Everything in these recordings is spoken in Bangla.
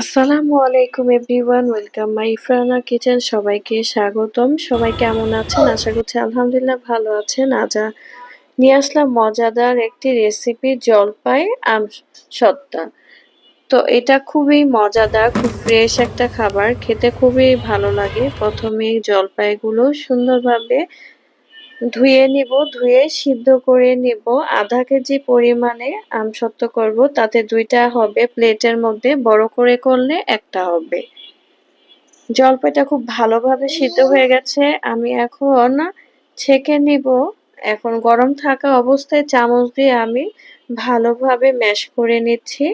আসসালামু আলাইকুম everyone, welcome my Ifrana kitchen, সবাইকে স্বাগতম। সবাই কেমন আছেন? আশা করছি আলহামদুলিল্লাহ ভালো আছেন। আজ নিয়ে আসলাম মজাদার একটি রেসিপি জলপাই আম সত্তা। তো এটা খুবই মজাদার, খুব ফ্রেশ একটা খাবার। খেতে খুবই ভালো লাগে। প্রথমে জলপাইগুলো সুন্দরভাবে ধুয়ে নিব, ধুয়ে সিদ্ধ করে নিব। আধা কেজি পরিমাণে আমসত্ব করব। তাতে দুইটা হবে প্লেটের মধ্যে, বড় করে করলে একটা হবে। জলপাইটা খুব ভালোভাবে সিদ্ধ হয়ে গেছে। আমি এখন ছেঁকে নিব। এখন গরম থাকা অবস্থায় চামচ দিয়ে আমি ভালোভাবে ম্যাশ করে নিচ্ছি,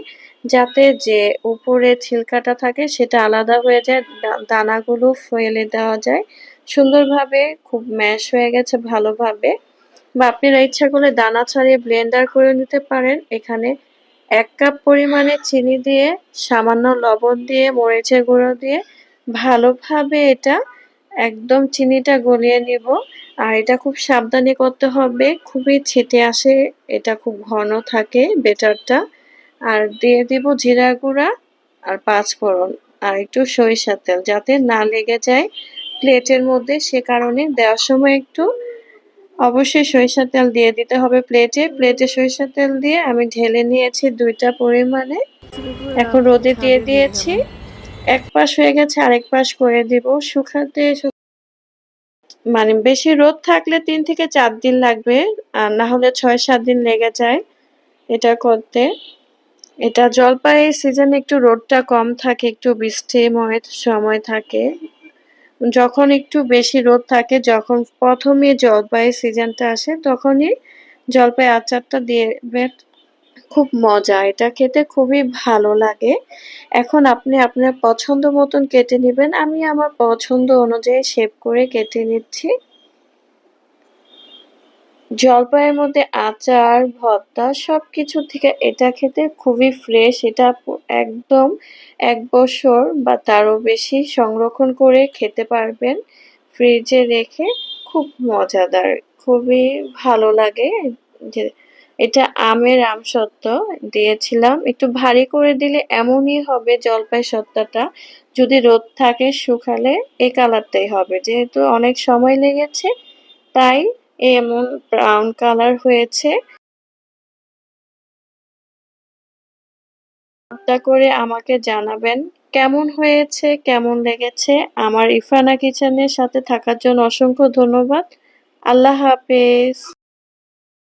যাতে যে উপরে ছিলকাটা থাকে সেটা আলাদা হয়ে যায় দানাগুলো ফেলে দেওয়া যায়। সুন্দরভাবে, খুব ম্যাশ হয়ে গেছে ভালোভাবে। বা আপনারা ইচ্ছা করলে দানা ছাড়িয়ে ব্লেন্ডার করে নিতে পারেন। এখানে এক কাপ পরিমাণে চিনি দিয়ে, সামান্য লবণ দিয়ে, মরিচের গুঁড়ো দিয়ে ভালোভাবে এটা একদম চিনিটা গলিয়ে নিব। আর এটা খুব সাবধানে করতে হবে, খুবই ছিটে আসে, এটা খুব ঘন থাকে বেটারটা আর দিয়ে দিব জিরা গুঁড়া আর পাঁচ ফোড়ন আর একটু সরিষার তেল যাতে না লেগে যায়। প্লেটের মধ্যে সে কারণে দেওয়ার সময় একটু অবশ্যই সরিষার তেল দিয়ে দিতে হবে প্লেটে। প্লেটে সরিষার তেল দিয়ে আমি ঢেলে নিয়েছি দুইটা পরিমাণে। এখন রোদে দিয়ে দিয়েছি। এক পাশ হয়ে গেছে, আরেক পাশ করে দিব। শুকাতে মানে বেশি রোদ থাকলে তিন থেকে চার দিন লাগবে, আর না হলে ছয়, সাত দিন লেগে যায় এটা করতে। এটা জলপাই সিজনে একটু রোদটা কম থাকে, একটু বৃষ্টিময় সময় থাকে। যখন একটু বেশি রোদ থাকে, যখন প্রথমে জলপাইয়ের সিজনটা আসে, তখনই জলপাই আচারটা দিয়ে খুব মজা, এটা খেতে খুবই ভালো লাগে। এখন আপনি আপনার পছন্দ মতন কেটে নেবেন, আমি আমার পছন্দ অনুযায়ী শেপ করে কেটে নিচ্ছি। জলপাইয়ের মধ্যে আচার, ভর্তা সব কিছু থেকে এটা খেতে খুবই ফ্রেশ এটা একদম এক বছর বা তারও বেশি সংরক্ষণ করে খেতে পারবেন। ফ্রিজে রেখে খুব মজাদার, খুবই ভালো লাগে। যে এটা আমের আম সত্ত্ব দিয়েছিলাম। একটু ভারী করে দিলে এমনই হবে জলপাই সত্ত্বটা। যদি রোদ থাকে শুকালে এই কালারটাই হবে। যেহেতু অনেক সময় লেগেছে, তাই এমন ব্রাউন কালার হয়েছে। করে আমাকে জানাবেন, কেমন হয়েছে, কেমন লেগেছে? আমার ইফানা কিচেনের সাথে থাকার জন্য অসংখ্য ধন্যবাদ। আল্লাহ হাফেজ।